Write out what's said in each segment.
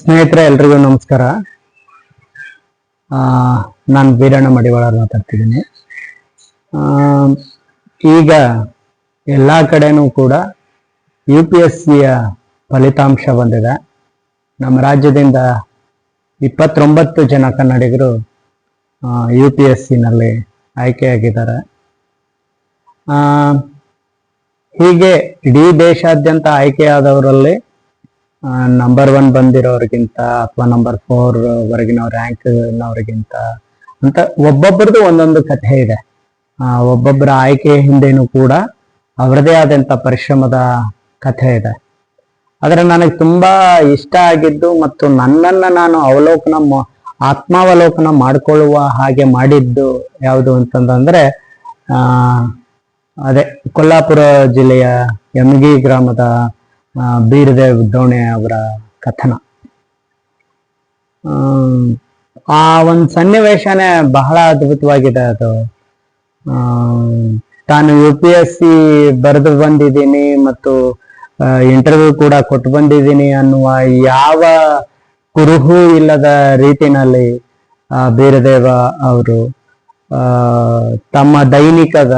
ಸ್ನೇಹಿತರೆ, ಎಲ್ರಿಗೂ ನಮಸ್ಕಾರ. ನಾನು ವೀರಣ್ಣ ಮಡಿವಾಳ ಮಾತಾಡ್ತಿದ್ದೀನಿ. ಈಗ ಎಲ್ಲ ಕಡೆನೂ ಕೂಡ ಯು ಪಿ ಎಸ್ ಸಿಯ ಫಲಿತಾಂಶ ಬಂದಿದೆ. ನಮ್ಮ ರಾಜ್ಯದಿಂದ ಇಪ್ಪತ್ತೊಂಬತ್ತು ಜನ ಕನ್ನಡಿಗರು ಯು ಪಿ ಎಸ್ ಸಿನಲ್ಲಿ ಆಯ್ಕೆಯಾಗಿದ್ದಾರೆ. ಹೀಗೆ ಇಡೀ ದೇಶಾದ್ಯಂತ ಆಯ್ಕೆಯಾದವರಲ್ಲಿ ನಂಬರ್ ಒನ್ ಬಂದಿರೋರಿಗಿಂತ ಅಥವಾ ನಂಬರ್ ಫೋರ್ ವರೆಗಿನ ರ್ಯಾಂಕ್ ಅಂತ ಒಬ್ಬೊಬ್ಬರದು ಒಂದೊಂದು ಕಥೆ ಇದೆ. ಒಬ್ಬೊಬ್ಬರ ಆಯ್ಕೆ ಹಿಂದೆನೂ ಕೂಡ ಅವರದೇ ಆದಂತ ಪರಿಶ್ರಮದ ಕಥೆ ಇದೆ. ಆದರೆ ನನಗೆ ತುಂಬಾ ಇಷ್ಟ ಆಗಿದ್ದು ಮತ್ತು ನನ್ನನ್ನ ನಾನು ಅವಲೋಕನ ಆತ್ಮಾವಲೋಕನ ಮಾಡಿಕೊಳ್ಳುವ ಹಾಗೆ ಮಾಡಿದ್ದು ಯಾವುದು ಅಂತಂದ್ರೆ ಅದೇ ಕೊಲ್ಲಾಪುರ ಜಿಲ್ಲೆಯ ಯಮಗಿ ಗ್ರಾಮದ ಬೀರದೇವ್ ದೋಣೆ ಅವರ ಕಥನ. ಆ ಒಂದು ಸನ್ನಿವೇಶನೇ ಬಹಳ ಅದ್ಭುತವಾಗಿದೆ ಅದು. ತಾನು ಯು ಪಿ ಎಸ್ ಸಿ ಬರೆದು ಬಂದಿದ್ದೀನಿ ಮತ್ತು ಇಂಟರ್ವ್ಯೂ ಕೂಡ ಕೊಟ್ಟು ಬಂದಿದ್ದೀನಿ ಅನ್ನುವ ಯಾವ ಕುರುಹು ಇಲ್ಲದ ರೀತಿನಲ್ಲಿ ಆ, ಬೀರದೇವ ಅವರು ತಮ್ಮ ದೈನಿಕದ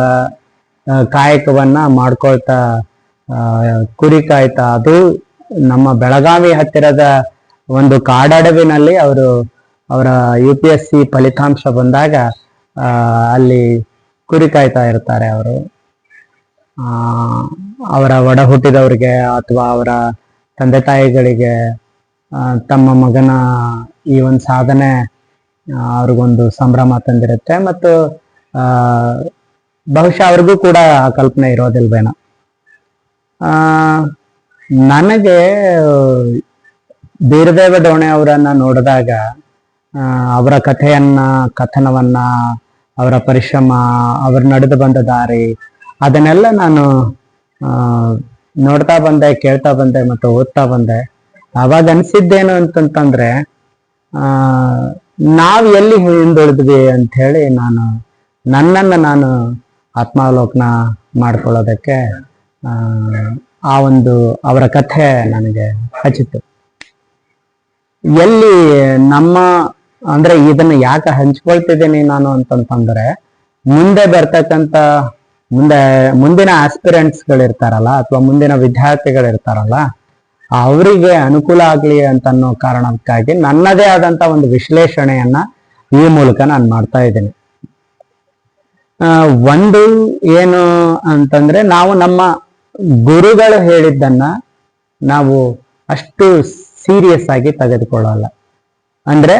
ಕಾಯಕವನ್ನ ಮಾಡ್ಕೊಳ್ತಾ ಕುರಿ ಕಾಯ್ತಾ, ಅದು ನಮ್ಮ ಬೆಳಗಾವಿ ಹತ್ತಿರದ ಒಂದು ಕಾಡಡವಿನಲ್ಲಿ ಅವರು ಅವರ ಯು ಪಿ ಎಸ್ ಸಿ ಫಲಿತಾಂಶ ಬಂದಾಗ ಅಲ್ಲಿ ಕುರಿ ಕಾಯ್ತಾ ಇರ್ತಾರೆ ಅವರು. ಅವರ ಒಡ ಹುಟ್ಟಿದವರಿಗೆ ಅಥವಾ ಅವರ ತಂದೆ ತಾಯಿಗಳಿಗೆ ತಮ್ಮ ಮಗನ ಈ ಒಂದು ಸಾಧನೆ ಅವ್ರಿಗೊಂದು ಸಂಭ್ರಮ ತಂದಿರುತ್ತೆ. ಮತ್ತು ಬಹುಶಃ ಅವ್ರಿಗೂ ಕೂಡ ಕಲ್ಪನೆ ಇರೋದಿಲ್ವೇನೋ. ನನಗೆ, ಬೀರದೇವ ಡೋಣೆ ಅವರನ್ನ ನೋಡಿದಾಗ ಅವರ ಕಥೆಯನ್ನ, ಕಥನವನ್ನ, ಅವರ ಪರಿಶ್ರಮ, ಅವರು ನಡೆದು ಬಂದ ದಾರಿ, ಅದನ್ನೆಲ್ಲ ನಾನು ನೋಡ್ತಾ ಬಂದೆ, ಕೇಳ್ತಾ ಬಂದೆ ಮತ್ತು ಓದ್ತಾ ಬಂದೆ. ಅವಾಗ ಅನ್ಸಿದ್ದೇನು ಅಂತಂತಂದ್ರೆ ನಾವ್ ಎಲ್ಲಿ ಹಿಂದುಳಿದ್ವಿ ಅಂತ ಹೇಳಿ ನಾನು, ನನ್ನನ್ನು ನಾನು ಆತ್ಮಾವಲೋಕನ ಮಾಡ್ಕೊಳ್ಳೋದಕ್ಕೆ ಆ, ಒಂದು ಅವರ ಕಥೆ ನನಗೆ ಹಚ್ಚಿತ್ತು. ಎಲ್ಲಿ ನಮ್ಮ ಅಂದ್ರೆ ಇದನ್ನ ಯಾಕೆ ಹಂಚ್ಕೊಳ್ತಿದ್ದೀನಿ ನಾನು ಅಂತಂತಂದ್ರೆ ಮುಂದೆ ಬರ್ತಕ್ಕಂತ ಮುಂದೆ ಮುಂದಿನ ಆಸ್ಪಿರೆಂಟ್ಸ್ ಗಳಿರ್ತಾರಲ್ಲ ಅಥವಾ ಮುಂದಿನ ವಿದ್ಯಾರ್ಥಿಗಳಿರ್ತಾರಲ್ಲ ಅವರಿಗೆ ಅನುಕೂಲ ಆಗ್ಲಿ ಅಂತ ಅನ್ನೋ ಕಾರಣಕ್ಕಾಗಿ ನನ್ನದೇ ಆದಂತ ಒಂದು ವಿಶ್ಲೇಷಣೆಯನ್ನ ಈ ಮೂಲಕ ನಾನು ಮಾಡ್ತಾ ಇದ್ದೀನಿ. ಒಂದು ಏನು ಅಂತಂದ್ರೆ ನಾವು ನಮ್ಮ ಗುರುಗಳು ಹೇಳಿದ್ದನ್ನ ನಾವು ಅಷ್ಟು ಸೀರಿಯಸ್ ಆಗಿ ತೆಗೆದುಕೊಳ್ಳಲ್ಲ. ಅಂದ್ರೆ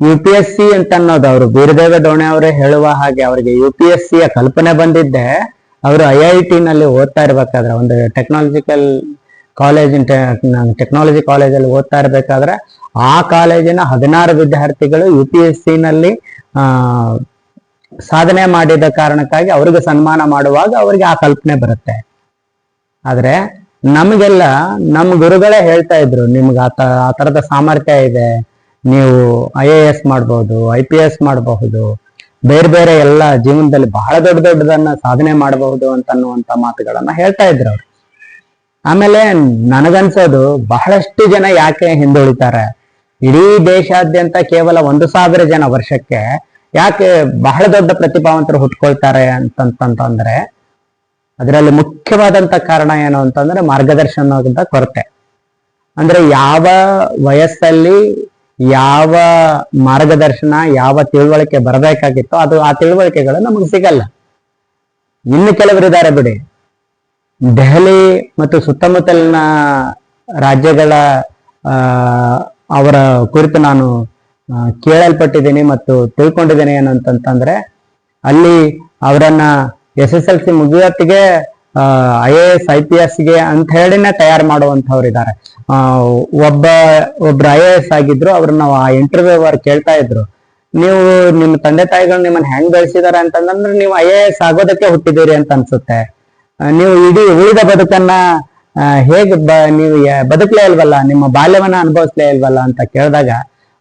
ಯು ಪಿ ಎಸ್ ಸಿ ಅಂತ ಅನ್ನೋದು ಅವರು ಬೀರದೇವ ದೋಣೆ ಅವರೇ ಹೇಳುವ ಹಾಗೆ ಅವರಿಗೆ ಯು ಪಿ ಎಸ್ ಸಿಯ ಕಲ್ಪನೆ ಬಂದಿದ್ದೆ ಅವರು ಐ ಐ ಟಿ ನಲ್ಲಿ ಓದ್ತಾ ಇರ್ಬೇಕಾದ್ರೆ, ಒಂದು ಟೆಕ್ನಾಲಜಿಕಲ್ ಕಾಲೇಜ್ ಟೆಕ್ನಾಲಜಿ ಕಾಲೇಜಲ್ಲಿ ಓದ್ತಾ ಇರ್ಬೇಕಾದ್ರೆ ಆ ಕಾಲೇಜಿನ ಹದಿನಾರು ವಿದ್ಯಾರ್ಥಿಗಳು ಯು ಪಿ ಎಸ್ ಸಿ ನಲ್ಲಿ ಸಾಧನೆ ಮಾಡಿದ ಕಾರಣಕ್ಕಾಗಿ ಅವ್ರಿಗೆ ಸನ್ಮಾನ ಮಾಡುವಾಗ ಅವರಿಗೆ ಆ ಕಲ್ಪನೆ ಬರುತ್ತೆ. ಆದ್ರೆ ನಮಗೆಲ್ಲ ನಮ್ಮ ಗುರುಗಳೇ ಹೇಳ್ತಾ ಇದ್ರು, ನಿಮ್ಗೆ ಆ ಆ ತರದ ಸಾಮರ್ಥ್ಯ ಇದೆ, ನೀವು ಐ ಎ ಎಸ್ ಮಾಡ್ಬೋದು, ಐ ಪಿ ಎಸ್ ಮಾಡಬಹುದು, ಬೇರೆ ಬೇರೆ ಎಲ್ಲ ಜೀವನದಲ್ಲಿ ಬಹಳ ದೊಡ್ಡ ದೊಡ್ಡದನ್ನ ಸಾಧನೆ ಮಾಡಬಹುದು ಅಂತ ಅನ್ನುವಂತ ಮಾತುಗಳನ್ನ ಹೇಳ್ತಾ ಇದ್ರು ಅವ್ರು. ಆಮೇಲೆ ನನಗನ್ಸೋದು ಬಹಳಷ್ಟು ಜನ ಯಾಕೆ ಹಿಂದುಳಿತಾರೆ? ಇಡೀ ದೇಶಾದ್ಯಂತ ಕೇವಲ ಒಂದು ಸಾವಿರ ಜನ ವರ್ಷಕ್ಕೆ ಯಾಕೆ ಬಹಳ ದೊಡ್ಡ ಪ್ರತಿಭಾವಂತರು ಹುಟ್ಕೊಳ್ತಾರೆ ಅಂತಂತಂದ್ರೆ ಅದರಲ್ಲಿ ಮುಖ್ಯವಾದಂತ ಕಾರಣ ಏನು ಅಂತಂದ್ರೆ ಮಾರ್ಗದರ್ಶನದ ಕೊರತೆ. ಅಂದ್ರೆ ಯಾವ ವಯಸ್ಸಲ್ಲಿ ಯಾವ ಮಾರ್ಗದರ್ಶನ, ಯಾವ ತಿಳುವಳಿಕೆ ಬರಬೇಕಾಗಿತ್ತೋ ಅದು ಆ ತಿಳುವಳಿಕೆಗಳು ನಮಗೆ ಸಿಗಲ್ಲ. ಇನ್ನು ಕೆಲವರಿದ್ದಾರೆ ಬಿಡಿ. ದೆಹಲಿ ಮತ್ತು ಸುತ್ತಮುತ್ತಲಿನ ರಾಜ್ಯಗಳ ಅವರ ಕುರಿತು ನಾನು ಕೇಳಲ್ಪಟ್ಟಿದ್ದೀನಿ ಮತ್ತು ತಿಳ್ಕೊಂಡಿದ್ದೀನಿ ಏನಂತಂತಂದ್ರೆ, ಅಲ್ಲಿ ಅವರನ್ನ S S L C ಮುಗಿಯೋತ್ತಿಗೆ I A S, I P ಎಸ್ಗೆ ಅಂತ ಹೇಳಿನೇ ತಯಾರು ಮಾಡುವಂತವ್ರು ಇದ್ದಾರೆ ಒಬ್ಬ, ಒಬ್ರು ಐ ಎ ಎಸ್ ಆಗಿದ್ರು, ಅವ್ರನ್ನ ಆ ಇಂಟರ್ವ್ಯೂ ಅವ್ರು ಕೇಳ್ತಾ ಇದ್ರು. ನೀವು ನಿಮ್ಮ ತಂದೆ ತಾಯಿಗಳು ನಿಮ್ಮನ್ನ ಹೆಂಗ್ ಬೆಳೆಸಿದಾರೆ ಅಂತಂದ್ರೆ, ನೀವು ಐ ಎ ಎಸ್ ಆಗೋದಕ್ಕೆ ಹುಟ್ಟಿದ್ದೀರಿ ಅಂತ ಅನ್ಸುತ್ತೆ. ನೀವು ಇಡೀ ಉಳಿದ ಬದುಕನ್ನ ಹೇಗೆ ನೀವು ಬದುಕ್ಲೇ ಇಲ್ವಲ್ಲ, ನಿಮ್ಮ ಬಾಲ್ಯವನ್ನ ಅನುಭವಿಸ್ಲೇ ಇಲ್ವಲ್ಲ ಅಂತ ಕೇಳಿದಾಗ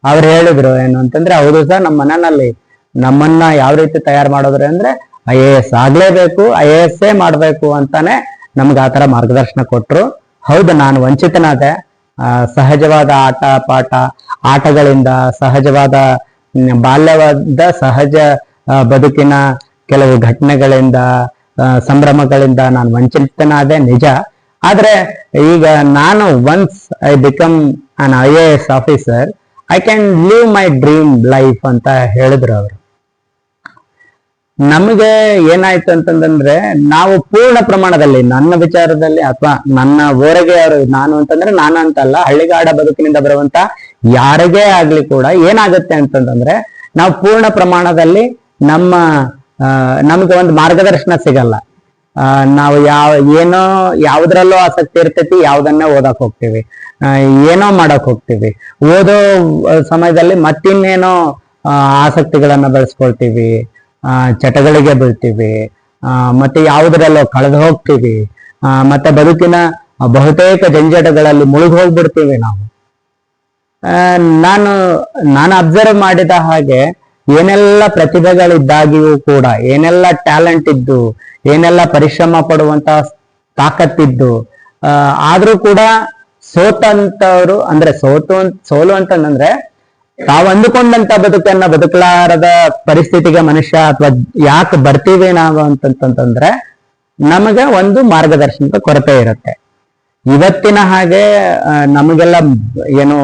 ಅವ್ರು ಹೇಳಿದ್ರು ಏನು ಅಂತಂದ್ರೆ ಹೌದು ಸರ್ ನಮ್ಮ ಮನೆಯಲ್ಲಿ ನಮ್ಮನ್ನ ಯಾವ ರೀತಿ ತಯಾರು ಮಾಡೋದ್ರೆ ಅಂದ್ರೆ ಐ ಎ ಎಸ್ ಆಗ್ಲೇಬೇಕು ಐ ಎ ಎಸ್ ಮಾಡ್ಬೇಕು ಅಂತಾನೆ ನಮ್ಗೆ ಆತರ ಮಾರ್ಗದರ್ಶನ ಕೊಟ್ರು. ಹೌದು ನಾನು ವಂಚಿತನಾದೆ. ಆ, ಸಹಜವಾದ ಆಟ ಪಾಠ ಆಟಗಳಿಂದ ಸಹಜವಾದ ಬಾಲ್ಯವಾದ ಸಹಜ ಆ, ಬದುಕಿನ ಕೆಲವು ಘಟನೆಗಳಿಂದ ಆ, ಸಂಭ್ರಮಗಳಿಂದ ನಾನು ವಂಚಿತನಾದೆ ನಿಜ. ಆದ್ರೆ ಈಗ ನಾನು once I become an I A S officer I can live my dream life ಅಂತ ಹೇಳಿದ್ರು ಅವರು. ನಮಗೆ ಏನಾಯ್ತು ಅಂತಂದ್ರೆ ನಾವು ಪೂರ್ಣ ಪ್ರಮಾಣದಲ್ಲಿ ನನ್ನ ವಿಚಾರದಲ್ಲಿ ಅಥವಾ ನನ್ನ ಊರಿಗೆ ಅವರು ನಾನು ಅಂತಂದ್ರೆ ನಾನು ಅಂತಲ್ಲ, ಹಳ್ಳಿಗಾಡ ಬದುಕಿನಿಂದ ಬರುವಂತ ಯಾರಿಗೇ ಆಗ್ಲಿ ಕೂಡ ಏನಾಗುತ್ತೆ ಅಂತಂದ್ರೆ ನಾವು ಪೂರ್ಣ ಪ್ರಮಾಣದಲ್ಲಿ ನಮ್ಮ ನಮಗೆ ಒಂದು ಮಾರ್ಗದರ್ಶನ ಸಿಗಲ್ಲ. ನಾವು ಯಾವ, ಏನೋ ಯಾವ್ದ್ರಲ್ಲೂ ಆಸಕ್ತಿ ಇರ್ತೈತಿ, ಯಾವ್ದನ್ನ ಓದಕ್ ಹೋಗ್ತೀವಿ. ಏನೋ ಮಾಡಕ್ ಹೋಗ್ತೀವಿ. ಓದೋ ಸಮಯದಲ್ಲಿ ಮತ್ತಿನ್ನೇನೋ ಆಸಕ್ತಿಗಳನ್ನ ಬೆಳೆಸ್ಕೊಳ್ತೀವಿ. ಚಟಗಳಿಗೆ ಬೀಳ್ತೀವಿ. ಮತ್ತೆ ಯಾವುದರಲ್ಲೋ ಕಳೆದು ಹೋಗ್ತೀವಿ. ಮತ್ತೆ ಬದುಕಿನ ಬಹುತೇಕ ಜಂಜಟಗಳಲ್ಲಿ ಮುಳುಗಿ ಹೋಗ್ಬಿಡ್ತೀವಿ ನಾವು. ನಾನು ನಾನು ಅಬ್ಸರ್ವ್ ಮಾಡಿದ ಹಾಗೆ ಏನೆಲ್ಲ ಪ್ರತಿಭೆಗಳಿದ್ದಾಗಿಯೂ ಕೂಡ, ಏನೆಲ್ಲ ಟ್ಯಾಲೆಂಟ್ ಇದ್ದು, ಏನೆಲ್ಲ ಪರಿಶ್ರಮ ಪಡುವಂತ ತಾಕತ್ತಿದ್ದು ಆದ್ರೂ ಕೂಡ ಸೋತಂತವ್ರು, ಅಂದ್ರೆ ಸೋತು ಸೋಲು ಅಂತಂದ್ರೆ ತಾವು ಅಂದುಕೊಂಡಂತ ಬದುಕನ್ನ ಬದುಕಲಾರದ ಪರಿಸ್ಥಿತಿಗೆ ಮನುಷ್ಯ ಅಥವಾ ಯಾಕೆ ಬರ್ತೀವಿ ನಾವು ಅಂತಂತಂದ್ರೆ ನಮಗೆ ಒಂದು ಮಾರ್ಗದರ್ಶನದ ಕೊರತೆ ಇರುತ್ತೆ. ಇವತ್ತಿನ ಹಾಗೆ ನಮಗೆಲ್ಲ ಏನು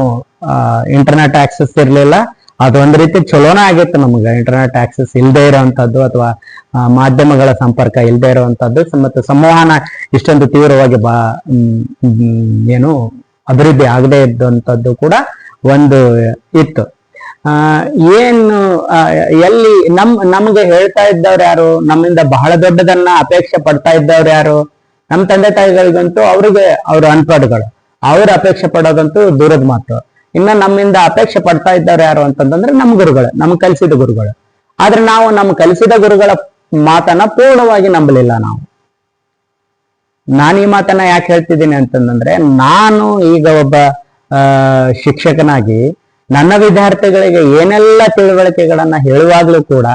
ಇಂಟರ್ನೆಟ್ ಆಕ್ಸೆಸ್ ಇರ್ಲಿಲ್ಲ ಅದೊಂದ್ ರೀತಿ ಚಲೋನ ಆಗಿತ್ತು ನಮ್ಗ. ಇಂಟರ್ನೆಟ್ ಆಕ್ಸೆಸ್ ಇಲ್ಲದೆ ಇರೋವಂಥದ್ದು ಅಥವಾ ಮಾಧ್ಯಮಗಳ ಸಂಪರ್ಕ ಇಲ್ಲದೆ ಇರುವಂತದ್ದು ಮತ್ತು ಸಂವಹನ ಇಷ್ಟೊಂದು ತೀವ್ರವಾಗಿ ಬಾ ಏನು ಅಭಿವೃದ್ಧಿ ಆಗದೆ ಇದ್ದಂಥದ್ದು ಕೂಡ ಒಂದು ಇತ್ತು. ಆ, ಏನು ಎಲ್ಲಿ ನಮ್ ನಮ್ಗೆ ಹೇಳ್ತಾ ಇದ್ದವ್ರು ಯಾರು? ನಮ್ಮಿಂದ ಬಹಳ ದೊಡ್ಡದನ್ನ ಅಪೇಕ್ಷೆ ಪಡ್ತಾ ಇದ್ದವ್ರು ಯಾರು? ನಮ್ಮ ತಂದೆ ತಾಯಿಗಳಿಗಂತೂ ಅವ್ರಿಗೆ ಅವ್ರ ಅನ್ಪಡ್ಗಳು. ಅವ್ರ ಅಪೇಕ್ಷೆ ಪಡೋದಂತೂ ದೂರದ ಮಾತು. ಇನ್ನ ನಮ್ಮಿಂದ ಅಪೇಕ್ಷೆ ಪಡ್ತಾ ಇದ್ದವ್ರು ಯಾರು ಅಂತಂದ್ರೆ ನಮ್ಮ ಗುರುಗಳು, ನಮ್ ಕಲಿಸಿದ ಗುರುಗಳು. ಆದ್ರೆ ನಾವು ನಮ್ಮ ಕಲಿಸಿದ ಗುರುಗಳ ಮಾತನ್ನ ಪೂರ್ಣವಾಗಿ ನಂಬಲಿಲ್ಲ ನಾವು. ನಾನು ಈ ಮಾತನ್ನ ಯಾಕೆ ಹೇಳ್ತಿದ್ದೀನಿ ಅಂತಂದ್ರೆ ನಾನು ಈಗ ಒಬ್ಬ ಶಿಕ್ಷಕನಾಗಿ ನನ್ನ ವಿದ್ಯಾರ್ಥಿಗಳಿಗೆ ಏನೆಲ್ಲ ತಿಳುವಳಿಕೆಗಳನ್ನ ಹೇಳುವಾಗ್ಲೂ ಕೂಡ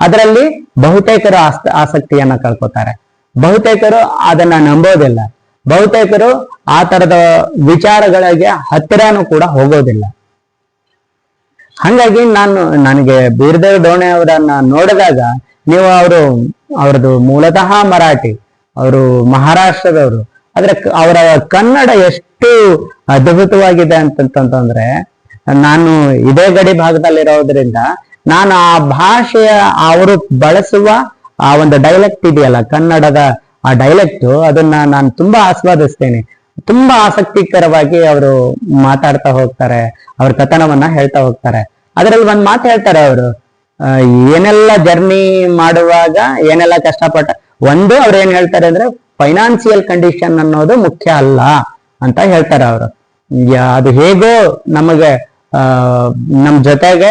ಅದರಲ್ಲಿ ಬಹುತೇಕರು ಆಸ್ತ, ಆಸಕ್ತಿಯನ್ನ ಕಳ್ಕೊತಾರೆ. ಬಹುತೇಕರು ಅದನ್ನ ನಂಬೋದಿಲ್ಲ. ಬಹುತೇಕರು ಆ ತರದ ವಿಚಾರಗಳಿಗೆ ಹತ್ತಿರನೂ ಕೂಡ ಹೋಗೋದಿಲ್ಲ. ಹಂಗಾಗಿ ನಾನು, ನನಗೆ ಬೀರ್ದೇವ್ ಡೋಣೆ ಅವರನ್ನ ನೋಡಿದಾಗ ನೀವು ಅವರು, ಅವ್ರದ್ದು ಮೂಲತಃ ಮರಾಠಿ, ಅವರು ಮಹಾರಾಷ್ಟ್ರದವರು, ಆದ್ರೆ ಅವರ ಕನ್ನಡ ಎಷ್ಟು ಅದ್ಭುತವಾಗಿದೆ ಅಂತಂತಂದ್ರೆ, ನಾನು ಇದೇ ಗಡಿ ಭಾಗದಲ್ಲಿರೋದ್ರಿಂದ ನಾನು ಆ ಭಾಷೆಯ, ಅವರು ಬಳಸುವ ಆ ಒಂದು ಡೈಲೆಕ್ಟ್ ಇದೆಯಲ್ಲ, ಕನ್ನಡದ ಆ ಡೈಲೆಕ್ಟ್ ಅದನ್ನ ನಾನು ತುಂಬಾ ಆಸ್ವಾದಿಸ್ತೇನೆ. ತುಂಬಾ ಆಸಕ್ತಿಕರವಾಗಿ ಅವರು ಮಾತಾಡ್ತಾ ಹೋಗ್ತಾರೆ, ಅವ್ರ ಕಥನವನ್ನ ಹೇಳ್ತಾ ಹೋಗ್ತಾರೆ. ಅದರಲ್ಲಿ ಒಂದ್ ಮಾತು ಹೇಳ್ತಾರೆ ಅವರು ಏನೆಲ್ಲ ಜರ್ನಿ ಮಾಡುವಾಗ ಏನೆಲ್ಲ ಕಷ್ಟಪಟ್ಟ, ಒಂದು ಅವ್ರು ಏನ್ ಹೇಳ್ತಾರೆ ಅಂದ್ರೆ ಫೈನಾನ್ಸಿಯಲ್ ಕಂಡೀಷನ್ ಅನ್ನೋದು ಮುಖ್ಯ ಅಲ್ಲ ಅಂತ ಹೇಳ್ತಾರೆ ಅವರು. ಅದು ಹೇಗೋ ನಮಗೆ ನಮ್ ಜೊತೆಗೆ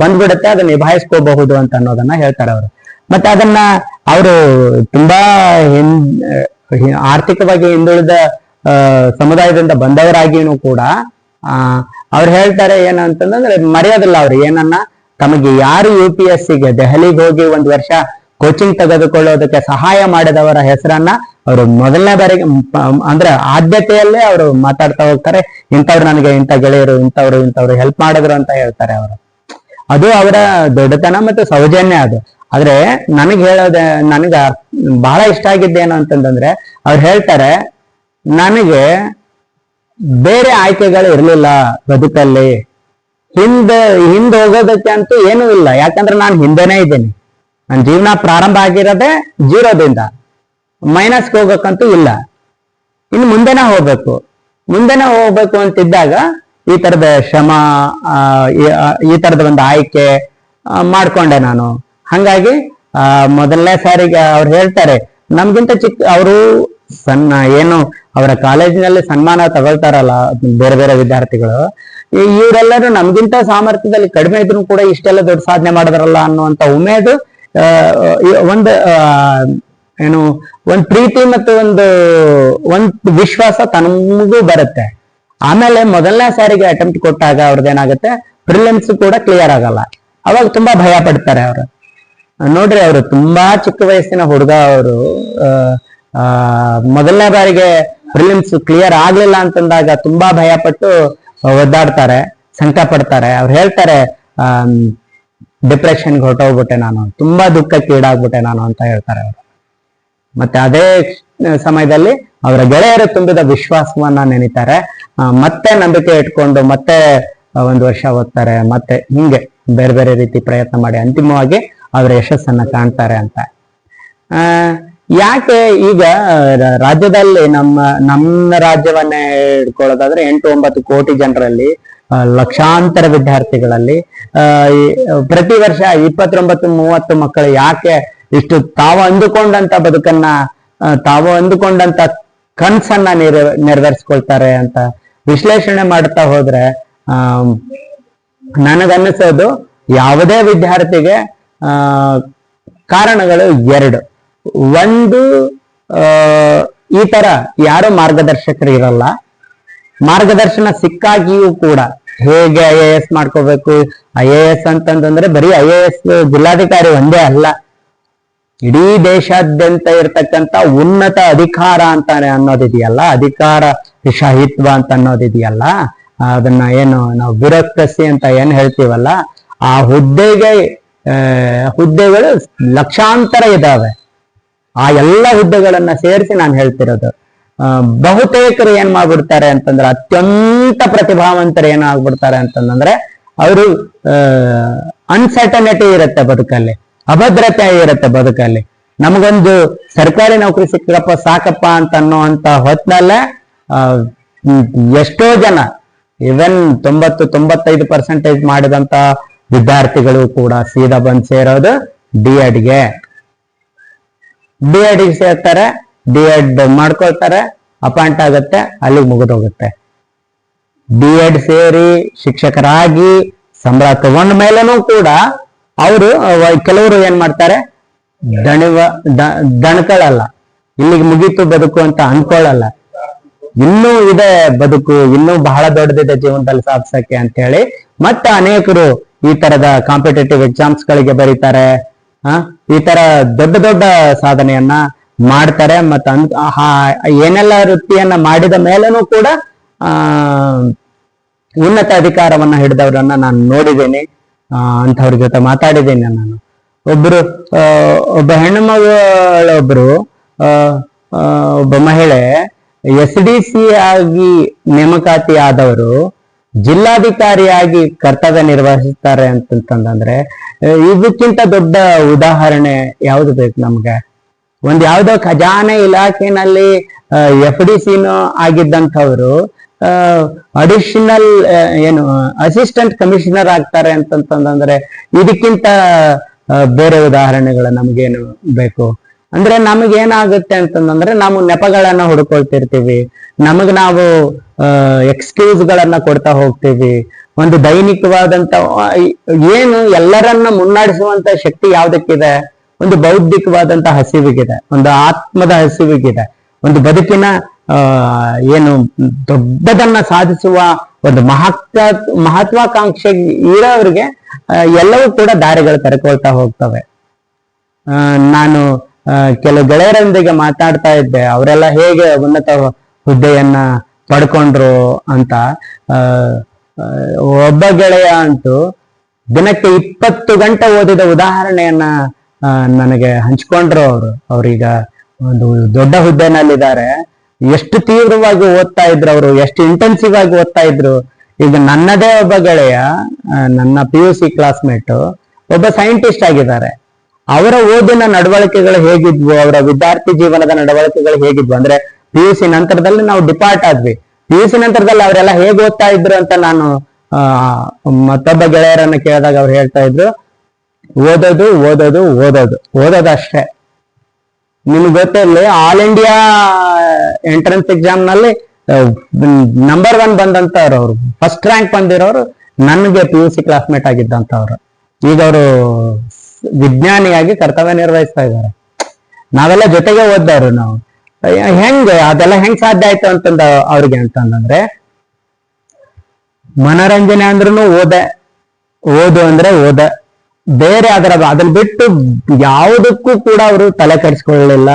ಬಂದ್ಬಿಡುತ್ತೆ ಅದನ್ನ ನಿಭಾಯಿಸ್ಕೋಬಹುದು ಅಂತ ಅನ್ನೋದನ್ನ ಹೇಳ್ತಾರೆ ಅವರು. ಮತ್ತೆ ಅದನ್ನ ಅವರು ತುಂಬಾ ಆರ್ಥಿಕವಾಗಿ ಹಿಂದುಳಿದ ಸಮುದಾಯದಿಂದ ಬಂದವರಾಗಿಯೂ ಕೂಡ, ಆ, ಅವ್ರು ಹೇಳ್ತಾರೆ ಏನಂತಂದ್ರೆ ಮರೆಯೋದಿಲ್ಲ ಅವ್ರು. ಏನನ್ನ? ತಮಗೆ ಯಾರು ಯು ಪಿ ಎಸ್ ಸಿಗೆ, ದೆಹಲಿಗೆ ಹೋಗಿ ಒಂದ್ ವರ್ಷ ಕೋಚಿಂಗ್ ತೆಗೆದುಕೊಳ್ಳೋದಕ್ಕೆ ಸಹಾಯ ಮಾಡಿದವರ ಹೆಸರನ್ನ ಅವರು ಮೊದಲನೇ ಬಾರಿಗೆ, ಅಂದ್ರೆ ಆದ್ಯತೆಯಲ್ಲೇ ಅವರು ಮಾತಾಡ್ತಾ ಹೋಗ್ತಾರೆ. ಇಂಥವ್ರು ನನಗೆ ಇಂಥ ಗೆಳೆಯರು, ಇಂಥವ್ರು ಇಂಥವ್ರು ಹೆಲ್ಪ್ ಮಾಡಿದ್ರು ಅಂತ ಹೇಳ್ತಾರೆ ಅವರು. ಅದು ಅವರ ದೊಡ್ಡತನ ಮತ್ತು ಸೌಜನ್ಯ ಅದು. ಆದ್ರೆ ನನಗೆ ಹೇಳೋದ, ನನಗ ಬಹಳ ಇಷ್ಟ ಆಗಿದ್ದೇನು ಅಂತಂದ್ರೆ ಅವ್ರು ಹೇಳ್ತಾರೆ, ನನಗೆ ಬೇರೆ ಆಯ್ಕೆಗಳು ಇರಲಿಲ್ಲ ಬದುಕಲ್ಲಿ. ಹಿಂದೆ ಹಿಂದೆ ಹೋಗೋದಕ್ಕೆ ಅಂತೂ ಏನೂ ಇಲ್ಲ. ಯಾಕಂದ್ರೆ ನಾನು ಹಿಂದೆನೇ ಇದ್ದೀನಿ. ನನ್ನ ಜೀವನ ಪ್ರಾರಂಭ ಆಗಿರೋದೆ ಜೀರೋದಿಂದ. ಮೈನಸ್ಗೆ ಹೋಗಕ್ಕಂತೂ ಇಲ್ಲ. ಇನ್ನು ಮುಂದೆನೇ ಹೋಗ್ಬೇಕು. ಮುಂದೆನೇ ಹೋಗ್ಬೇಕು ಅಂತಿದ್ದಾಗ ಈ ತರದ ಶ್ರಮ ಈ- ತರದ ಒಂದು ಆಯ್ಕೆ ಮಾಡ್ಕೊಂಡೆ ನಾನು. ಹಂಗಾಗಿ ಆ, ಮೊದಲನೇ ಸಾರಿಗೆ ಅವ್ರು ಹೇಳ್ತಾರೆ ನಮ್ಗಿಂತ ಚಿಕ್ಕ ಅವರು ಸಣ್ಣ ಏನು ಅವರ ಕಾಲೇಜಿನಲ್ಲಿ ಸನ್ಮಾನ ತಗೊಳ್ತಾರಲ್ಲ ಬೇರೆ ಬೇರೆ ವಿದ್ಯಾರ್ಥಿಗಳು ಇವರೆಲ್ಲರೂ ನಮ್ಗಿಂತ ಸಾಮರ್ಥ್ಯದಲ್ಲಿ ಕಡಿಮೆ ಇದ್ರು ಕೂಡ ಇಷ್ಟೆಲ್ಲ ದೊಡ್ಡ ಸಾಧನೆ ಮಾಡಿದ್ರಲ್ಲ ಅನ್ನುವಂತ ಉಮೇದು ಒಂದು ಏನು ಒಂದ್ ಪ್ರೀತಿ ಮತ್ತು ಒಂದು ಒಂದ್ ವಿಶ್ವಾಸ ತನಗೂ ಬರುತ್ತೆ. ಆಮೇಲೆ ಮೊದಲನೇ ಸಾರಿಗೆ ಅಟೆಂಪ್ಟ್ ಕೊಟ್ಟಾಗ ಅವ್ರದ್ದೇನಾಗುತ್ತೆ ಪ್ರಿಲಿಮ್ಸ್ ಕೂಡ ಕ್ಲಿಯರ್ ಆಗಲ್ಲ. ಅವಾಗ ತುಂಬಾ ಭಯ ಪಡ್ತಾರೆ ಅವರು. ನೋಡ್ರಿ ಅವರು ತುಂಬಾ ಚಿಕ್ಕ ವಯಸ್ಸಿನ ಹುಡುಗ ಅವರು. ಮೊದಲನೇ ಬಾರಿಗೆ ಪ್ರಿಲಿಮ್ಸ್ ಕ್ಲಿಯರ್ ಆಗ್ಲಿಲ್ಲ ಅಂತಂದಾಗ ತುಂಬಾ ಭಯ ಪಟ್ಟು ಒದ್ದಾಡ್ತಾರೆ ಸಂಕಟ ಪಡ್ತಾರೆ. ಅವ್ರು ಹೇಳ್ತಾರೆ ಡಿಪ್ರೆಷನ್ಗೆ ಹೊರಟೋಗ್ಬಿಟ್ಟೆ ನಾನು, ತುಂಬಾ ದುಃಖಕ್ಕೆ ಈಡಾಗ್ಬಿಟ್ಟೆ ನಾನು ಅಂತ ಹೇಳ್ತಾರೆ ಅವರು. ಮತ್ತೆ ಅದೇ ಸಮಯದಲ್ಲಿ ಅವರ ಗೆಳೆಯರು ತುಂಬಿದ ವಿಶ್ವಾಸವನ್ನ ನೆನೀತಾರೆ. ಮತ್ತೆ ನಂಬಿಕೆ ಇಟ್ಕೊಂಡು ಮತ್ತೆ ಒಂದು ವರ್ಷ ಓದ್ತಾರೆ, ಮತ್ತೆ ಹಿಂಗೆ ಬೇರೆ ಬೇರೆ ರೀತಿ ಪ್ರಯತ್ನ ಮಾಡಿ ಅಂತಿಮವಾಗಿ ಅವರ ಯಶಸ್ಸನ್ನ ಕಾಣ್ತಾರೆ ಅಂತ. ಆ, ಯಾಕೆ ಈಗ ರಾಜ್ಯದಲ್ಲಿ ನಮ್ಮ ನಮ್ಮ ರಾಜ್ಯವನ್ನೇ ಹಿಡ್ಕೊಳ್ಳೋದಾದ್ರೆ ಎಂಟು ಒಂಬತ್ತು ಕೋಟಿ ಜನರಲ್ಲಿ ಲಕ್ಷಾಂತರ ವಿದ್ಯಾರ್ಥಿಗಳಲ್ಲಿ ಪ್ರತಿ ವರ್ಷ ಇಪ್ಪತ್ತೊಂಬತ್ತು ಮೂವತ್ತು ಮಕ್ಕಳು ಯಾಕೆ ಇಷ್ಟು ತಾವು ಅಂದುಕೊಂಡಂತ ಬದುಕನ್ನ ತಾವು ಅಂದುಕೊಂಡಂತ ಕನ್ಸನ್ನ ನೆರ ನೆರವೇರಿಸ್ಕೊಳ್ತಾರೆ ಅಂತ ವಿಶ್ಲೇಷಣೆ ಮಾಡ್ತಾ ಹೋದ್ರೆ ಆ ನನಗನ್ನಿಸೋದು ಯಾವುದೇ ವಿದ್ಯಾರ್ಥಿಗೆ ಕಾರಣಗಳು ಎರಡು. ಒಂದು ಈ ತರ ಯಾರು ಮಾರ್ಗದರ್ಶಕರು ಇರಲ್ಲ. ಮಾರ್ಗದರ್ಶನ ಸಿಕ್ಕಾಗಿಯೂ ಕೂಡ ಹೇಗೆ ಐ ಎ ಎಸ್ ಮಾಡ್ಕೋಬೇಕು? ಐ ಎ ಎಸ್ ಅಂತಂದ್ರೆ ಬರೀ ಐ ಎ ಎಸ್ ಜಿಲ್ಲಾಧಿಕಾರಿ ಒಂದೇ ಅಲ್ಲ. ಇಡೀ ದೇಶಾದ್ಯಂತ ಇರತಕ್ಕಂತ ಉನ್ನತ ಅಧಿಕಾರ ಅಂತ ಅನ್ನೋದಿದೆಯಲ್ಲ, ಅಧಿಕಾರ ಶಾಹಿತ್ವ ಅಂತ ಅನ್ನೋದಿದೆಯಲ್ಲ. ಅದನ್ನ ಏನು ನಾವು ಬ್ಯೂರೋಕ್ರಸಿ ಅಂತ ಏನ್ ಹೇಳ್ತೀವಲ್ಲ, ಆ ಹುದ್ದೆಗೆ ಹುದ್ದೆಗಳು ಲಕ್ಷಾಂತರ ಇದಾವೆ. ಆ ಎಲ್ಲ ಹುದ್ದೆಗಳನ್ನ ಸೇರಿಸಿ ನಾನು ಹೇಳ್ತಿರೋದು. ಬಹುತೇಕರು ಏನ್ ಮಾಡ್ಬಿಡ್ತಾರೆ ಅಂತಂದ್ರೆ ಅತ್ಯಂತ ಪ್ರತಿಭಾವಂತರು ಏನಾಗ್ಬಿಡ್ತಾರೆ ಅಂತಂದ್ರೆ ಅವರು ಅನ್ಸರ್ಟನಿಟಿ ಇರುತ್ತೆ ಬದುಕಲ್ಲಿ. ಅಭದ್ರತೆ ಇರುತ್ತೆ ಬದುಕಲ್ಲಿ. ನಮಗೊಂದು ಸರ್ಕಾರಿ ನೌಕರಿ ಸಿಕ್ಕಪ್ಪ ಸಾಕಪ್ಪ ಅಂತ ಅನ್ನೋಂತ ಹೊತ್ನಲ್ಲೇ ಎಷ್ಟೋ ಜನ ಇವನ್ ತೊಂಬತ್ತು ತೊಂಬತ್ತೈದು ಪರ್ಸೆಂಟೇಜ್ ಮಾಡಿದಂತ ವಿದ್ಯಾರ್ಥಿಗಳು ಕೂಡ ಸೀದಾ ಬಂದ್ ಸೇರೋದು ಡಿ ಎಡ್ಗೆ. ಡಿ ಎಡ್ಗೆ ಸೇರ್ತಾರೆ, ಡಿ ಎಡ್ ಮಾಡ್ಕೊಳ್ತಾರೆ, ಅಪಾಯಿಂಟ್ ಆಗುತ್ತೆ, ಅಲ್ಲಿಗೆ ಮುಗಿದೋಗುತ್ತೆ. ಡಿ ಎಡ್ ಸೇರಿ ಶಿಕ್ಷಕರಾಗಿ ಸಂಬಳ ತಗೊಂಡ ಮೇಲೂ ಕೂಡ ಅವರು ಕೆಲವರು ಏನ್ ಮಾಡ್ತಾರೆ, ದಣಿವ ದಣಕಳಲ್ಲ. ಇಲ್ಲಿಗೆ ಮುಗೀತು ಬದುಕು ಅಂತ ಅನ್ಕೊಳ್ಳಲ್ಲ ಇನ್ನೂ ಇದೆ ಬದುಕು, ಇನ್ನೂ ಬಹಳ ದೊಡ್ಡದಿದೆ ಜೀವನದಲ್ಲಿ ಸಾಧಿಸಕ್ಕೆ ಅಂತ ಹೇಳಿ ಮತ್ತೆ ಅನೇಕರು ಈ ತರದ ಕಾಂಪಿಟೇಟಿವ್ ಎಕ್ಸಾಮ್ಸ್ ಗಳಿಗೆ ಬರೀತಾರೆ. ಆ, ಈ ತರ ದೊಡ್ಡ ದೊಡ್ಡ ಸಾಧನೆಯನ್ನ ಮಾಡ್ತಾರೆ. ಮತ್ತ ಏನೆಲ್ಲ ವೃತ್ತಿಯನ್ನ ಮಾಡಿದ ಮೇಲೂ ಕೂಡ ಆ ಉನ್ನತ ಅಧಿಕಾರವನ್ನ ಹಿಡಿದವರನ್ನ ನಾನು ನೋಡಿದ್ದೇನೆ. ಅಂಥವ್ರ ಜೊತೆ ಮಾತಾಡಿದ್ದೇನೆ ನಾನು. ಒಬ್ರು ಒಬ್ಬ ಹೆಣ್ಣು ಮಗಳೊಬ್ರು ಒಬ್ಬ ಮಹಿಳೆ ಎಸ್ ಡಿ ಸಿ ಆಗಿ ನೇಮಕಾತಿ ಆದವರು ಜಿಲ್ಲಾಧಿಕಾರಿಯಾಗಿ ಕರ್ತವ್ಯ ನಿರ್ವಹಿಸ್ತಾರೆ ಅಂತಂತಂದ್ರೆ ಇದಕ್ಕಿಂತ ದೊಡ್ಡ ಉದಾಹರಣೆ ಯಾವುದು ಬೇಕು ನಮ್ಗೆ? ಒಂದ್ ಯಾವ್ದೋ ಖಜಾನೆ ಇಲಾಖೆನಲ್ಲಿ ಎಫ್ ಡಿ ಸಿನೂ ಆಗಿದ್ದಂಥವ್ರು ಅಡಿಷನಲ್ ಏನು ಅಸಿಸ್ಟೆಂಟ್ ಕಮಿಷನರ್ ಆಗ್ತಾರೆ ಅಂತಂತಂದ್ರೆ, ಇದಕ್ಕಿಂತ ಬೇರೆ ಉದಾಹರಣೆಗಳು ನಮಗೇನು ಬೇಕು? ಅಂದ್ರೆ ನಮಗೇನಾಗುತ್ತೆ ಅಂತಂದ್ರೆ ನಾವು ನೆಪಗಳನ್ನ ಹುಡ್ಕೊಳ್ತಿರ್ತೀವಿ. ನಮಗ್ ನಾವು ಎಕ್ಸ್ಕ್ಯೂಸ್ ಗಳನ್ನ ಕೊಡ್ತಾ ಹೋಗ್ತೀವಿ. ಒಂದು ದೈನಿಕವಾದಂತ ಏನು ಎಲ್ಲರನ್ನ ಮುನ್ನಡೆಸುವಂತ ಶಕ್ತಿ ಯಾವ್ದಕ್ಕಿದೆ? ಒಂದು ಬೌದ್ಧಿಕವಾದಂತ ಹಸಿವಿಗಿದೆ. ಒಂದು ಆತ್ಮದ ಹಸಿವಿಗಿದೆ. ಒಂದು ಬದುಕಿನ ಏನು ದೊಡ್ಡದನ್ನ ಸಾಧಿಸುವ ಒಂದು ಮಹತ್ವ, ಮಹತ್ವಾಕಾಂಕ್ಷೆ ಇರೋರಿಗೆ ಎಲ್ಲವೂ ಕೂಡ ದಾರಿಗಳು ತೆರೆಕೊಳ್ತಾ ಹೋಗ್ತವೆ. ನಾನು ಕೆಲವು ಗೆಳೆಯರೊಂದಿಗೆ ಮಾತಾಡ್ತಾ ಇದ್ದೆ. ಅವರೆಲ್ಲ ಹೇಗೆ ಉನ್ನತ ಹುದ್ದೆಯನ್ನ ಪಡ್ಕೊಂಡ್ರು ಅಂತ. ಒಬ್ಬ ಗೆಳೆಯ ಅಂತೂ ದಿನಕ್ಕೆ ಇಪ್ಪತ್ತು ಗಂಟೆ ಓದಿದ ಉದಾಹರಣೆಯನ್ನ ನನಗೆ ಹಂಚ್ಕೊಂಡ್ರು ಅವರು. ಅವ್ರೀಗ ಒಂದು ದೊಡ್ಡ ಹುದ್ದೆನಲ್ಲಿದ್ದಾರೆ. ಎಷ್ಟು ತೀವ್ರವಾಗಿ ಓದ್ತಾ ಇದ್ರು ಅವರು, ಎಷ್ಟು ಇಂಟೆನ್ಸಿವ್ ಆಗಿ ಓದ್ತಾ ಇದ್ರು. ಈಗ ನನ್ನದೇ ಒಬ್ಬ ಗೆಳೆಯ ನನ್ನ ಪಿ ಯು ಸಿ ಕ್ಲಾಸ್ಮೇಟು ಒಬ್ಬ ಸೈಂಟಿಸ್ಟ್ ಆಗಿದ್ದಾರೆ. ಅವರ ಓದಿನ ನಡವಳಿಕೆಗಳು ಹೇಗಿದ್ವು, ಅವರ ವಿದ್ಯಾರ್ಥಿ ಜೀವನದ ನಡವಳಿಕೆಗಳು ಹೇಗಿದ್ವು? ಅಂದ್ರೆ ಪಿ ಯು ಸಿ ನಂತರದಲ್ಲಿ ನಾವು ಡಿಪಾರ್ಟ್ ಆದ್ವಿ. ಪಿ ಯು ಸಿ ನಂತರದಲ್ಲಿ ಅವರೆಲ್ಲ ಹೇಗೆ ಓದ್ತಾ ಇದ್ರು ಅಂತ ನಾನು ಮತ್ತೊಬ್ಬ ಗೆಳೆಯರನ್ನ ಕೇಳಿದಾಗ ಅವ್ರು ಹೇಳ್ತಾ ಇದ್ರು, ಓದೋದು ಓದೋದು ಓದೋದು ಓದೋದು ಅಷ್ಟೇ ನಿಮ್ಗೆ ಗೊತ್ತಿರಲಿ ಆಲ್ ಇಂಡಿಯಾ ಎಂಟ್ರೆನ್ಸ್ ಎಕ್ಸಾಮ್ನಲ್ಲಿ ನಂಬರ್ ಒನ್ ಬಂದಂತವ್ರು ಅವರು. ಫಸ್ಟ್ ರ್ಯಾಂಕ್ ಬಂದಿರೋರು ನನಗೆ ಪಿ ಯು ಸಿ ಕ್ಲಾಸ್ಮೇಟ್ ಆಗಿದ್ದಂತವ್ರು. ಈಗ ಅವರು ವಿಜ್ಞಾನಿಯಾಗಿ ಕರ್ತವ್ಯ ನಿರ್ವಹಿಸ್ತಾ ಇದ್ದಾರೆ. ನಾವೆಲ್ಲ ಜೊತೆಗೆ ಓದ್ದವ್ರು ನಾವು. ಹೆಂಗ? ಅದೆಲ್ಲ ಹೆಂಗ್ ಸಾಧ್ಯ ಆಯ್ತು ಅಂತಂದ ಅವ್ರಿಗೆ ಅಂತಂದ್ರೆ ಮನರಂಜನೆ ಅಂದ್ರೂ ಓದೆ, ಓದು ಅಂದ್ರೆ ಓದ. ಬೇರೆ ಅದರ ಅದನ್ನ ಬಿಟ್ಟು ಯಾವುದಕ್ಕೂ ಕೂಡ ಅವರು ತಲೆ ಕೆಡಿಸ್ಕೊಳ್ಳಲಿಲ್ಲ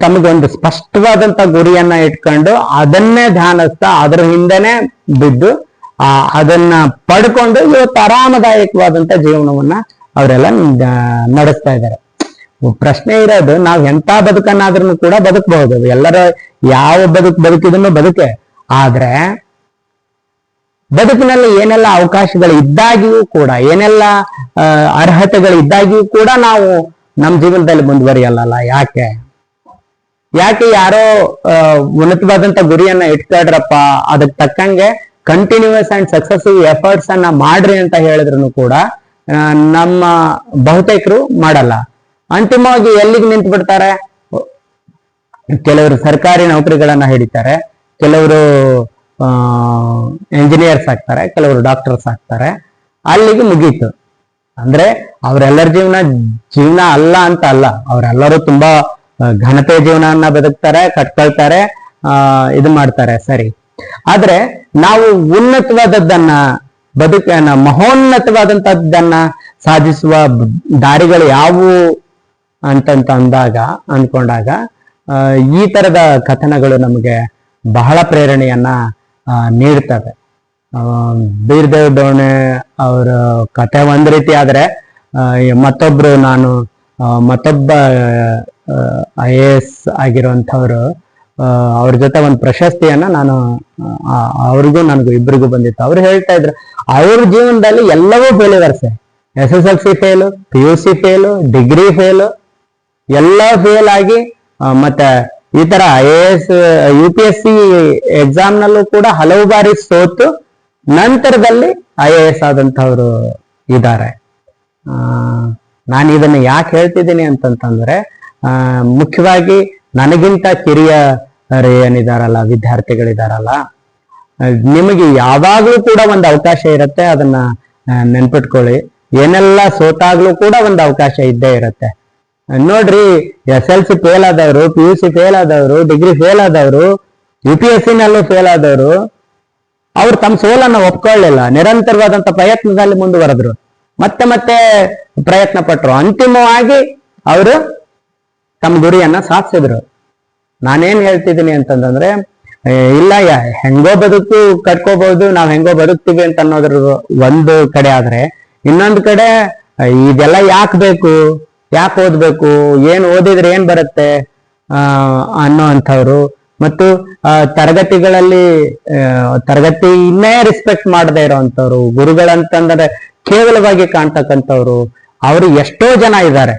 ತಮಗೊಂದು ಸ್ಪಷ್ಟವಾದಂತ ಗುರಿಯನ್ನ ಇಟ್ಕೊಂಡು ಅದನ್ನೇ ಧ್ಯಾನಿಸ್ತಾ ಅದ್ರ ಹಿಂದೆನೆ ಬಿದ್ದು, ಆ, ಅದನ್ನ ಪಡ್ಕೊಂಡು ಇವತ್ತು ಆರಾಮದಾಯಕವಾದಂತ ಜೀವನವನ್ನ ಅವರೆಲ್ಲ ನಡೆಸ್ತಾ ಇದ್ದಾರೆ. ಪ್ರಶ್ನೆ ಇರೋದು ನಾವ್ ಎಂತ ಬದುಕನ್ನಾದ್ರೂ ಕೂಡ ಬದುಕಬಹುದು. ಎಲ್ಲರ ಯಾವ ಬದುಕು ಬದುಕಿದ್ರು ಬದುಕೆ. ಆದ್ರೆ ಬದುಕಿನಲ್ಲಿ ಏನೆಲ್ಲ ಅವಕಾಶಗಳು ಇದ್ದಾಗಿಯೂ ಕೂಡ, ಏನೆಲ್ಲ ಅರ್ಹತೆಗಳು ಇದ್ದಾಗಿಯೂ ಕೂಡ ನಾವು ನಮ್ಮ ಜೀವನದಲ್ಲಿ ಮುಂದುವರಿಯಲ್ಲ ಯಾಕೆ? ಯಾಕೆ ಯಾರೋ ಉನ್ನತವಾದಂತ ಗುರಿಯನ್ನ ಇಟ್ಕೊಳ್ರಪ್ಪ ಅದಕ್ಕೆ ತಕ್ಕಂಗೆ ಕಂಟಿನ್ಯೂಸ್ ಅಂಡ್ ಸಕ್ಸಸ್ಫುಲ್ ಎಫರ್ಟ್ಸ್ ಅನ್ನ ಮಾಡ್ರಿ ಅಂತ ಹೇಳಿದ್ರು ಕೂಡ ನಮ್ಮ ಬಹುತೇಕರು ಮಾಡಲ್ಲ. ಅಂತಿಮವಾಗಿ ಎಲ್ಲಿಗೆ ನಿಂತು ಬಿಡ್ತಾರೆ? ಕೆಲವರು ಸರ್ಕಾರಿ ನೌಕರಿಗಳನ್ನ ಹಿಡಿತಾರೆ, ಕೆಲವರು ಇಂಜಿನಿಯರ್ಸ್ ಆಗ್ತಾರೆ, ಕೆಲವರು ಡಾಕ್ಟರ್ಸ್ ಆಗ್ತಾರೆ. ಅಲ್ಲಿಗೆ ಮುಗೀತು. ಅಂದ್ರೆ ಅವರೆಲ್ಲರ ಜೀವನ ಜೀವನ ಅಲ್ಲ ಅಂತ ಅಲ್ಲ. ಅವರೆಲ್ಲರೂ ತುಂಬಾ ಘನತೆ ಜೀವನವನ್ನ ಬದುಕ್ತಾರೆ, ಕಟ್ಕೊಳ್ತಾರೆ, ಆ, ಇದು ಮಾಡ್ತಾರೆ, ಸರಿ. ಆದ್ರೆ ನಾವು ಉನ್ನತವಾದದ್ದನ್ನ ಬದುಕನ್ನ ಮಹೋನ್ನತವಾದಂತದ್ದನ್ನ ಸಾಧಿಸುವ ದಾರಿಗಳು ಯಾವುವು ಅಂತಂತ ಅಂದಾಗ, ಅಂದ್ಕೊಂಡಾಗ ಈ ತರದ ಕಥನಗಳು ನಮಗೆ ಬಹಳ ಪ್ರೇರಣೆಯನ್ನ ನೀಡ್ತವೆ. ಬೀರ್ದೇವ್ ಡೋಣೆ ಅವರ ಕಥೆ ಒಂದ್ ರೀತಿ ಆದ್ರೆ ಮತ್ತೊಬ್ರು ನಾನು ಮತ್ತೊಬ್ಬ ಐ ಎ ಎಸ್ ಆಗಿರುವಂಥವ್ರು ಅವ್ರ ಜೊತೆ ಒಂದು ಪ್ರಶಸ್ತಿಯನ್ನ ನಾನು ಅವ್ರಿಗೂ ನನಗೂ ಇಬ್ಬರಿಗೂ ಬಂದಿತ್ತು. ಅವ್ರು ಹೇಳ್ತಾ ಇದ್ರು ಅವ್ರ ಜೀವನದಲ್ಲಿ ಎಲ್ಲವೂ ಫೇಲ್ಯೂರ್ಸೆ S S L C fail P U C fail degree fail ಎಲ್ಲ ಫೇಲ್ ಆಗಿ ಮತ್ತೆ ಈ ತರ I A S U P S C exam ನಲ್ಲೂ ಕೂಡ ಹಲವು ಬಾರಿ ಸೋತು ನಂತರದಲ್ಲಿ ಐ ಎ ಎಸ್ ಆದಂತವ್ರು ಇದ್ದಾರೆ ಆ, ನಾನು ಇದನ್ನ ಯಾಕೆ ಹೇಳ್ತಿದ್ದೀನಿ ಅಂತಂತಂದ್ರೆ ಮುಖ್ಯವಾಗಿ ನನಗಿಂತ ಕಿರಿಯ ಏನಿದಾರಲ್ಲ, ವಿದ್ಯಾರ್ಥಿಗಳಿದಾರಲ್ಲ ನಿಮಗೆ ಯಾವಾಗ್ಲೂ ಕೂಡ ಒಂದು ಅವಕಾಶ ಇರುತ್ತೆ, ಅದನ್ನ ನೆನ್ಪಿಟ್ಕೊಳ್ಳಿ. ಏನೆಲ್ಲ ಸೋತಾಗ್ಲೂ ಕೂಡ ಒಂದು ಅವಕಾಶ ಇದ್ದೇ ಇರುತ್ತೆ. ನೋಡ್ರಿ, ಎಸ್ ಎಲ್ ಸಿ ಫೇಲ್ ಆದವರು, ಪಿ ಯು ಸಿ ಫೇಲ್ ಆದವರು, ಡಿಗ್ರಿ ಫೇಲ್ ಆದವರು, ಯು ಪಿ ಎಸ್ ಸಿ ನಲ್ಲೂ ಫೇಲ್ ಆದವರು, ಅವ್ರು ತಮ್ಮ ಸೋಲನ್ನ ಒಪ್ಕೊಳ್ಳಿಲ್ಲ. ನಿರಂತರವಾದಂತ ಪ್ರಯತ್ನದಲ್ಲಿ ಮುಂದುವರೆದ್ರು. ಮತ್ತೆ ಮತ್ತೆ ಪ್ರಯತ್ನ ಪಟ್ರು. ಅಂತಿಮವಾಗಿ ಅವರು ತಮ್ಮ ಗುರಿಯನ್ನ ಸಾಧಿಸಿದ್ರು. ನಾನೇನ್ ಹೇಳ್ತಿದ್ದೀನಿ ಅಂತಂದ್ರೆ ಇಲ್ಲ, ಯಾ, ಹೆಂಗೋ ಬದುಕು ಕಟ್ಕೋಬಹುದು, ನಾವ್ ಹೆಂಗೋ ಬದುಕ್ತೀವಿ ಅಂತ ಅನ್ನೋದ್ರ ಒಂದು ಕಡೆ ಆದ್ರೆ, ಇನ್ನೊಂದ್ ಕಡೆ ಇದೆಲ್ಲ ಯಾಕೆ ಬೇಕು? ಯಾಕೆ ಓದ್ಬೇಕು? ಏನ್ ಓದಿದ್ರೆ ಏನ್ ಬರುತ್ತೆ? ಆ ಅನ್ನೋ ಅಂಥವ್ರು ಮತ್ತು ತರಗತಿಗಳಲ್ಲಿ ತರಗತಿ ಇನ್ನೇ ರೆಸ್ಪೆಕ್ಟ್ ಮಾಡದೇ ಇರೋವಂಥವ್ರು ಗುರುಗಳಂತಂದ್ರೆ ಕೇವಲವಾಗಿ ಕಾಣ್ತಕ್ಕಂಥವ್ರು, ಅವರು ಎಷ್ಟೋ ಜನ ಇದ್ದಾರೆ.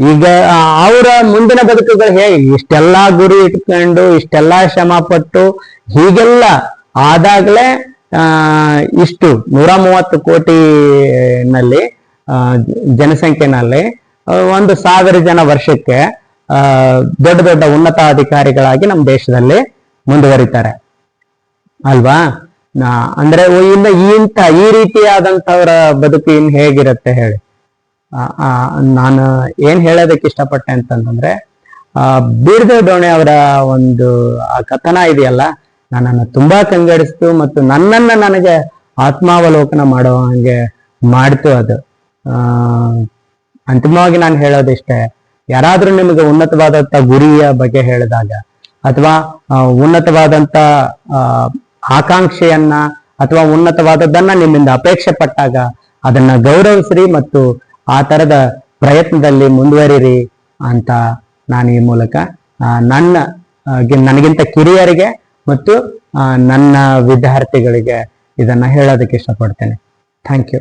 ಈಗ ಅವರ ಮುಂದಿನ ಬದುಕುಗಳು ಹೇ ಇಷ್ಟೆಲ್ಲಾ ಗುರಿ ಇಟ್ಕೊಂಡು, ಇಷ್ಟೆಲ್ಲಾ ಶ್ರಮ ಪಟ್ಟು, ಹೀಗೆಲ್ಲ ಆದಾಗ್ಲೇ, ಆ, ಇಷ್ಟು ನೂರ ಮೂವತ್ತು ಕೋಟಿನಲ್ಲಿ ಜನಸಂಖ್ಯೆನಲ್ಲಿ ಒಂದು ಸಾವಿರ ಜನ ವರ್ಷಕ್ಕೆ ದೊಡ್ಡ ದೊಡ್ಡ ಉನ್ನತ ಅಧಿಕಾರಿಗಳಾಗಿ ನಮ್ಮ ದೇಶದಲ್ಲಿ ಮುಂದುವರಿತಾರೆ. ಅಲ್ವಾ? ಅಂದ್ರೆ ಇಂತ ಇಂಥ ಈ ರೀತಿಯಾದಂಥವ್ರ ಬದುಕು ಇನ್ ಹೇಗಿರುತ್ತೆ ಹೇಳಿ? ನಾನು ಏನ್ ಹೇಳೋದಕ್ಕೆ ಇಷ್ಟಪಟ್ಟೆ ಅಂತಂದ್ರೆ ಆ ಬೀರ್ದೇವ್ ಡೋಣೆ ಅವರ ಒಂದು ಆ ಕಥನ ಇದೆಯಲ್ಲ ನನ್ನನ್ನು ತುಂಬಾ ಕಂಗಡಿಸ್ತು ಮತ್ತು ನನ್ನನ್ನ ನನಗೆ ಆತ್ಮಾವಲೋಕನ ಮಾಡೋ ಹಂಗೆ ಮಾಡ್ತು ಅದು. ಆ ಅಂತಿಮವಾಗಿ ನಾನು ಹೇಳೋದಿಷ್ಟೇ ಯಾರಾದ್ರೂ ನಿಮಗೆ ಉನ್ನತವಾದಂತ ಗುರಿಯ ಬಗ್ಗೆ ಹೇಳಿದಾಗ ಅಥವಾ ಉನ್ನತವಾದಂತ ಆ, ಆಕಾಂಕ್ಷೆಯನ್ನ ಅಥವಾ ಉನ್ನತವಾದದ್ದನ್ನ ನಿಮ್ಮಿಂದ ಅಪೇಕ್ಷೆ ಪಟ್ಟಾಗ ಅದನ್ನ ಗೌರವಿಸ್ರಿ ಮತ್ತು ಆ ತರದ ಪ್ರಯತ್ನದಲ್ಲಿ ಮುಂದುವರಿರಿ ಅಂತ ನಾನು ಈ ಮೂಲಕ ನನ್ನ ನನಗಿಂತ ಕಿರಿಯರಿಗೆ ಮತ್ತು ನನ್ನ ವಿದ್ಯಾರ್ಥಿಗಳಿಗೆ ಇದನ್ನ ಹೇಳೋದಕ್ಕೆ ಇಷ್ಟಪಡ್ತೇನೆ. Thank you